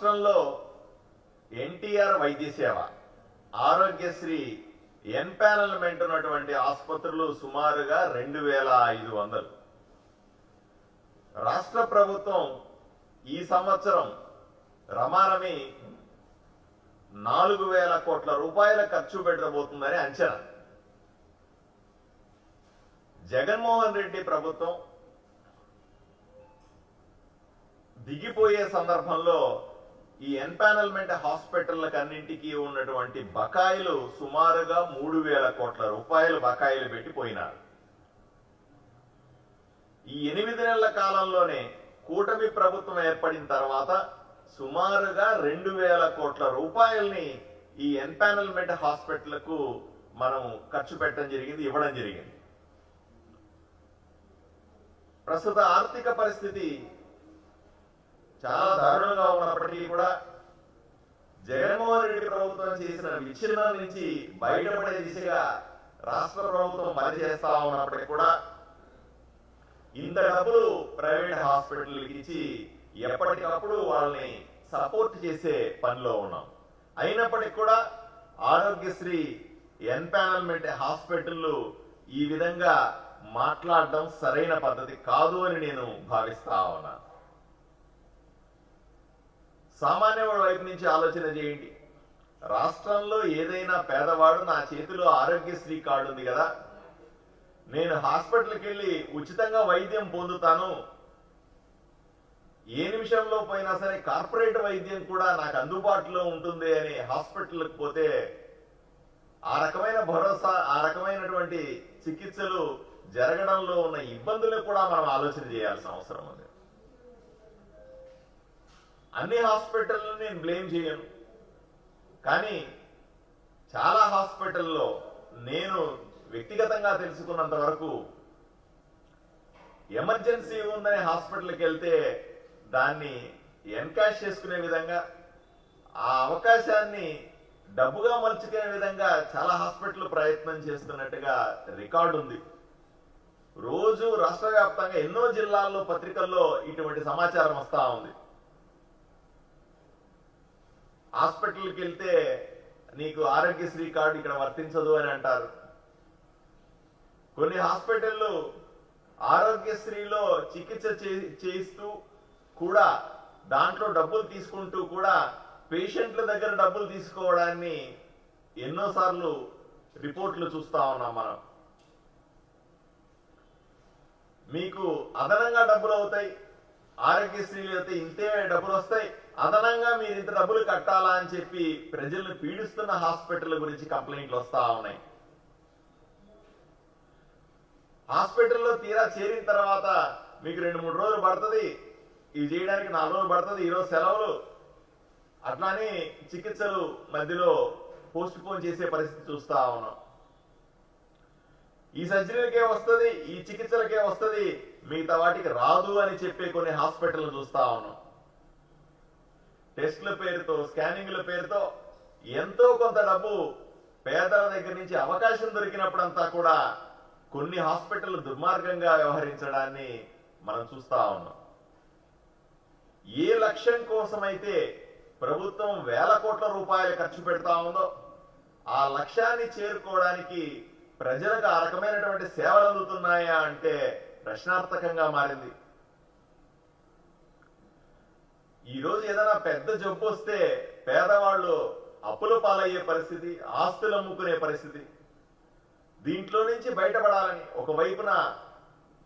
రాష్ట్రంలో ఎన్టీఆర్ వైద్య సేవ ఆరోగ్యశ్రీ ఎన్పానల్మెంట్ ఉన్నటువంటి ఆసుపత్రులు సుమారుగా రెండు వేల ఐదు వందలు. రాష్ట్ర ప్రభుత్వం ఈ సంవత్సరం రమారమి నాలుగు వేల కోట్ల రూపాయల ఖర్చు పెట్టబోతుందని అంచనా. జగన్మోహన్ రెడ్డి ప్రభుత్వం దిగిపోయే సందర్భంలో ఈ ఎన్పానల్మెంట్ హాస్పిటల్లకు అన్నింటికి ఉన్నటువంటి బకాయిలు సుమారుగా మూడు వేల కోట్ల రూపాయలు బకాయిలు పెట్టిపోయినారు ఈ ఎనిమిది నెలల కాలంలోనే కూటమి ప్రభుత్వం ఏర్పడిన తర్వాత సుమారుగా రెండు వేల కోట్ల రూపాయల్ని ఈ ఎన్పానల్మెంట్ హాస్పిటల్కు మనం ఖర్చు పెట్టడం జరిగింది ఇవ్వడం జరిగింది. ప్రస్తుత ఆర్థిక పరిస్థితి చాలా దారుణంగా ఉన్నప్పటికీ కూడా జగన్మోహన్ రెడ్డి ప్రభుత్వం చేసిన విచ్ఛిన్నం నుంచి బయటపడే దిశగా రాష్ట్ర ప్రభుత్వం పనిచేస్తా ఉన్నప్పటికీ కూడా ఇంత డబ్బులు ప్రైవేట్ హాస్పిటల్కి ఇచ్చి ఎప్పటికప్పుడు వాళ్ళని సపోర్ట్ చేసే పనిలో ఉన్నాం. అయినప్పటికీ కూడా ఆరోగ్యశ్రీ ఎన్పానల్మెంట్ హాస్పిటల్ ఈ విధంగా మాట్లాడడం సరైన పద్ధతి కాదు అని నేను భావిస్తా ఉన్నాను. సామాన్యవాడి వైపు నుంచి ఆలోచన చేయండి. రాష్ట్రంలో ఏదైనా పేదవాడు నా చేతిలో ఆరోగ్యశ్రీ కార్డు ఉంది కదా. నేను హాస్పిటల్కి వెళ్ళి ఉచితంగా వైద్యం పొందుతాను. ఏ నిమిషంలో పోయినా సరే కార్పొరేట్ వైద్యం కూడా నాకు అందుబాటులో ఉంటుంది అని హాస్పిటల్కి పోతే ఆ రకమైన భరోసా ఆ రకమైనటువంటి చికిత్సలు జరగడంలో ఉన్న ఇబ్బందులు కూడా మనం ఆలోచన చేయాల్సిన అవసరం ఉంది. అన్ని హాస్పిటల్ని నేను బ్లేమ్ చేయను. కానీ చాలా హాస్పిటల్లో నేను వ్యక్తిగతంగా తెలుసుకున్నంత వరకు ఎమర్జెన్సీ ఉందనే హాస్పిటల్కి వెళ్తే దాన్ని ఎన్కాష్ చేసుకునే విధంగా ఆ అవకాశాన్ని డబ్బుగా మలుచుకునే విధంగా చాలా హాస్పిటల్ ప్రయత్నం చేస్తున్నట్టుగా రికార్డు ఉంది. రోజు రాష్ట్ర వ్యాప్తంగా ఎన్నో జిల్లాల్లో పత్రికల్లో ఇటువంటి సమాచారం వస్తూ ఉంది. హాస్పిటల్కి వెళ్తే నీకు ఆరోగ్యశ్రీ కార్డు ఇక్కడ వర్తించదు అని అంటారు. కొన్ని హాస్పిటళ్ళు ఆరోగ్యశ్రీలో చికిత్స చే- చేయిస్తూ కూడా దాంట్లో డబ్బులు తీసుకుంటూ కూడా పేషెంట్ల దగ్గర డబ్బులు తీసుకోవడాన్ని ఎన్నోసార్లు రిపోర్ట్లు చూస్తా ఉన్నాం మనం. మీకు అదనంగా డబ్బులు అవుతాయి. ఆరోగ్యశ్రీలు అయితే ఇంతే డబ్బులు వస్తాయి. అదనంగా మీరు ఇంత డబ్బులు కట్టాలా అని చెప్పి ప్రజల్ని పీడిస్తున్న హాస్పిటల్ గురించి కంప్లైంట్లు వస్తా ఉన్నాయి. హాస్పిటల్లో తీరా చేరిన తర్వాత మీకు రెండు మూడు రోజులు పడుతుంది. ఇది చేయడానికి నాలుగు రోజులు పడుతుంది. ఈరోజు సెలవులు. అట్లానే చికిత్సలు మధ్యలో పోస్ట్ పోన్ చేసే పరిస్థితి చూస్తా ఉన్నాం. ఈ సర్జరీలకే వస్తుంది ఈ చికిత్సలకే వస్తుంది మిగతా వాటికి రాదు అని చెప్పే కొన్ని హాస్పిటల్ చూస్తా ఉన్నాం. టెస్ట్ల పేరుతో స్కానింగ్ల పేరుతో ఎంతో కొంత డబ్బు పేదల దగ్గర నుంచి అవకాశం దొరికినప్పుడంతా కూడా కొన్ని హాస్పిటల్ దుర్మార్గంగా వ్యవహరించడాన్ని మనం చూస్తా ఉన్నాం. ఏ లక్ష్యం కోసమైతే ప్రభుత్వం వేల కోట్ల రూపాయలు ఖర్చు పెడతా ఉందో ఆ లక్ష్యాన్ని చేరుకోవడానికి ప్రజలకు ఆ రకమైనటువంటి సేవలు అందుతున్నాయా అంటే ప్రశ్నార్థకంగా మారింది. ఈ రోజు ఏదైనా పెద్ద జబ్బు వస్తే పేదవాళ్ళు అప్పుల పాలయ్యే పరిస్థితి ఆస్తులు అమ్ముకునే పరిస్థితి. దీంట్లో నుంచి బయటపడాలని ఒకవైపున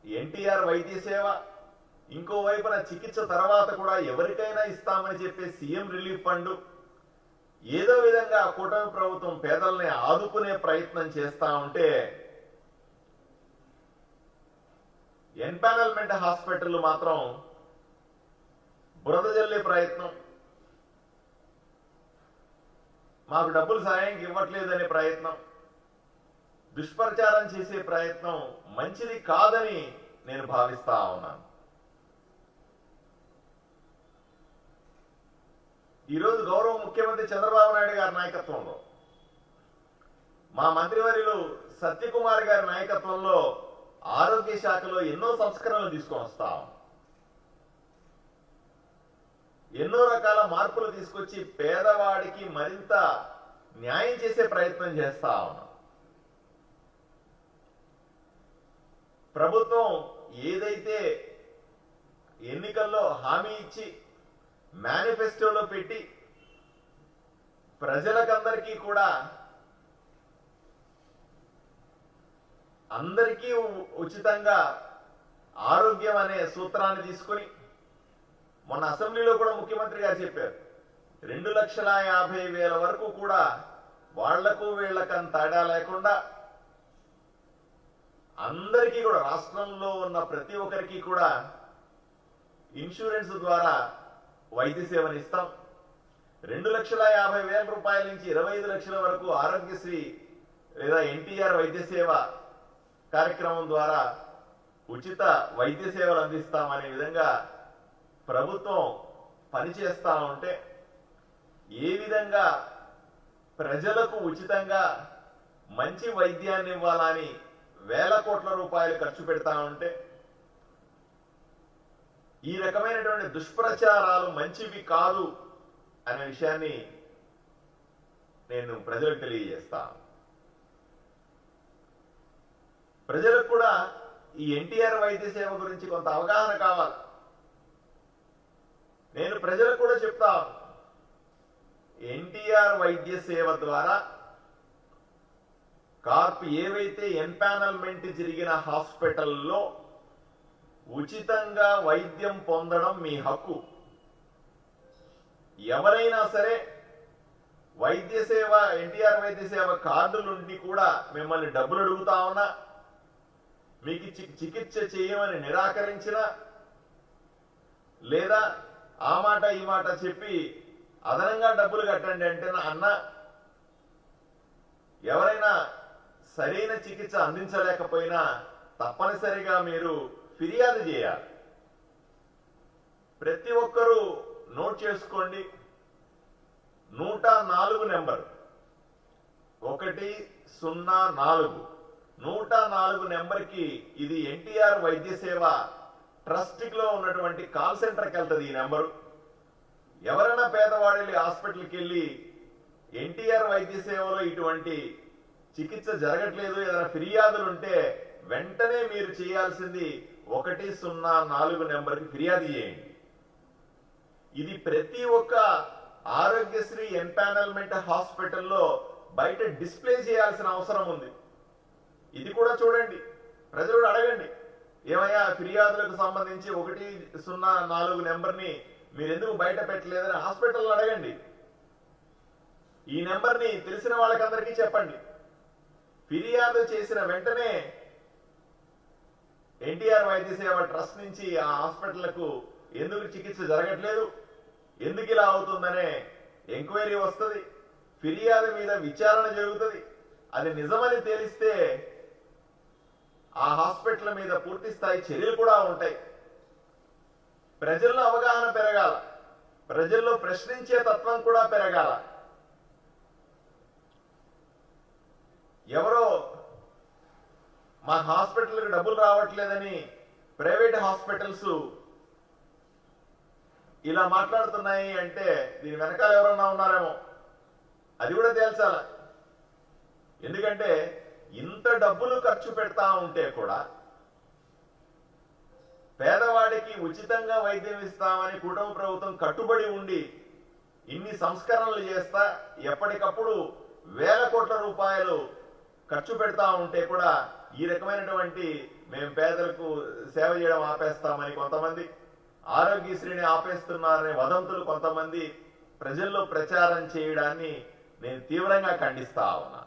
ఎన్టీఆర్ వైద్య సేవ ఇంకో వైపున చికిత్స తర్వాత కూడా ఎవరికైనా ఇస్తామని చెప్పే సీఎం రిలీఫ్ ఫండ్. ఏదో విధంగా కూటమి ప్రభుత్వం పేదల్ని ఆదుకునే ప్రయత్నం చేస్తా ఉంటే ఎన్పానల్మెంట్ హాస్పిటల్ మాత్రం బురద జల్లే ప్రయత్నం. మాకు డబ్బులు సాయానికి ఇవ్వట్లేదనే ప్రయత్నం. దుష్ప్రచారం చేసే ప్రయత్నం మంచిది కాదని నేను భావిస్తా ఉన్నాను. ఈరోజు గౌరవ ముఖ్యమంత్రి చంద్రబాబు నాయుడు గారి నాయకత్వంలో మా మంత్రివర్యులు సత్యకుమార్ గారి నాయకత్వంలో ఆరోగ్య శాఖలో ఎన్నో సంస్కరణలు తీసుకొని వస్తాం ఎన్నో రకాల మార్పులు తీసుకొచ్చి పేదవాడికి మరింత న్యాయం చేసే ప్రయత్నం చేస్తా ఉన్నాం. ప్రభుత్వం ఏదైతే ఎన్నికల్లో హామీ ఇచ్చి మేనిఫెస్టోలో పెట్టి ప్రజలకందరికీ కూడా అందరికీ ఉచితంగా ఆరోగ్యం అనే సూత్రాన్ని తీసుకొని మొన్న అసెంబ్లీలో కూడా ముఖ్యమంత్రి గారు చెప్పారు రెండు లక్షల యాభై వేల వరకు కూడా వాళ్ళకు వీళ్ళకని తేడా లేకుండా అందరికీ కూడా రాష్ట్రంలో ఉన్న ప్రతి ఒక్కరికి కూడా ఇన్సూరెన్స్ ద్వారా వైద్య సేవను ఇస్తాం. రెండు లక్షల యాభై వేల రూపాయల నుంచి ఇరవై ఐదు లక్షల వరకు ఆరోగ్యశ్రీ లేదా ఎన్టీఆర్ వైద్య సేవ కార్యక్రమం ద్వారా ఉచిత వైద్య సేవలు అందిస్తామనే విధంగా ప్రభుత్వం పనిచేస్తా ఉంటే ఏ విధంగా ప్రజలకు ఉచితంగా మంచి వైద్యాన్ని ఇవ్వాలని వేల కోట్ల రూపాయలు ఖర్చు పెడతా ఉంటే ఈ రకమైనటువంటి దుష్ప్రచారాలు మంచివి కాదు అనే విషయాన్ని నేను ప్రజలకు తెలియజేస్తాను ప్రజలకు కూడా ఈ ఎన్టీఆర్ వైద్య సేవ గురించి కొంత అవగాహన కావాలి. నేను ప్రజలకు కూడా చెప్తా ఎన్టీఆర్ వైద్య సేవ ద్వారా కార్ప్ ఏవైతే ఎంపానల్మెంట్ జరిగిన హాస్పిటల్లో ఉచితంగా వైద్యం పొందడం మీ హక్కు. ఎవరైనా సరే వైద్య సేవ ఎన్టీఆర్ వైద్య సేవ కార్డులుండి కూడా మిమ్మల్ని డబ్బులు అడుగుతా ఉన్నా మీకు చి- చికిత్స చేయమని నిరాకరించినా లేదా ఆ మాట ఈ మాట చెప్పి అదనంగా డబ్బులు కట్టండి అంటే నా అన్న ఎవరైనా సరైన చికిత్స అందించలేకపోయినా తప్పనిసరిగా మీరు ఫిర్యాదు చేయాలి. ప్రతి ఒక్కరూ నోట్ చేసుకోండి. నూట నాలుగు నెంబర్. ఒకటి సున్నా నాలుగు. నూట నాలుగు నెంబర్కి ఇది ఎన్టీఆర్ వైద్య సేవ ట్రస్టిక్లో లో ఉన్నటువంటి కాల్ సెంటర్కి వెళ్తుంది ఈ నెంబరు. ఎవరైనా పేదవాడు వెళ్ళి హాస్పిటల్కి వెళ్ళి ఎన్టీఆర్ వైద్య సేవలో ఇటువంటి చికిత్స జరగట్లేదు ఏదైనా ఫిర్యాదులు ఉంటే వెంటనే మీరు చేయాల్సింది ఒకటి సున్నా నాలుగు నెంబర్కి ఫిర్యాదు చేయండి. ఇది ప్రతి ఒక్క ఆరోగ్యశ్రీ ఎంపానల్మెంట్ హాస్పిటల్లో బయట డిస్ప్లే చేయాల్సిన అవసరం ఉంది. ఇది కూడా చూడండి. ప్రజలు అడగండి. ఏమయ్యా ఫిర్యాదులకు సంబంధించి ఒకటి సున్నా నాలుగు నెంబర్ని మీరు ఎందుకు బయట పెట్టలేదని హాస్పిటల్లో అడగండి. ఈ నెంబర్ని తెలిసిన వాళ్ళకందరికీ చెప్పండి. ఫిర్యాదు చేసిన వెంటనే ఎన్టీఆర్ వైద్య సేవ ట్రస్ట్ నుంచి ఆ హాస్పిటళ్ళకు ఎందుకు చికిత్స జరగట్లేదు? ఎందుకు ఇలా అవుతుందనే ఎంక్వైరీ వస్తుంది. ఫిర్యాదు మీద విచారణ జరుగుతుంది. అది నిజమని తేలిస్తే ఆ హాస్పిటల్ మీద పూర్తి స్థాయి చర్యలు కూడా ఉంటాయి. ప్రజల్లో అవగాహన పెరగాల. ప్రజల్లో ప్రశ్నించే తత్వం కూడా పెరగాల. ఎవరో మా హాస్పిటల్కి డబ్బులు రావట్లేదని ప్రైవేట్ హాస్పిటల్స్ ఇలా మాట్లాడుతున్నాయి అంటే దీని వెనకాల ఎవరన్నా ఉన్నారేమో. అది కూడా తేల్చాల. ఎందుకంటే ఇంత డబ్బులు ఖర్చు పెడతా ఉంటే కూడా పేదవాడికి ఉచితంగా వైద్యం ఇస్తామని కుటుంబ ప్రభుత్వం కట్టుబడి ఉండి ఇన్ని సంస్కరణలు చేస్తా ఎప్పటికప్పుడు వేల కోట్ల రూపాయలు ఖర్చు పెడతా ఉంటే కూడా ఈ రకమైనటువంటి మేము పేదలకు సేవ చేయడం ఆపేస్తామని కొంతమంది ఆరోగ్యశ్రీని ఆపేస్తున్నారనే వదంతులు కొంతమంది ప్రజల్లో ప్రచారం చేయడాన్ని నేను తీవ్రంగా ఖండిస్తా ఉన్నా.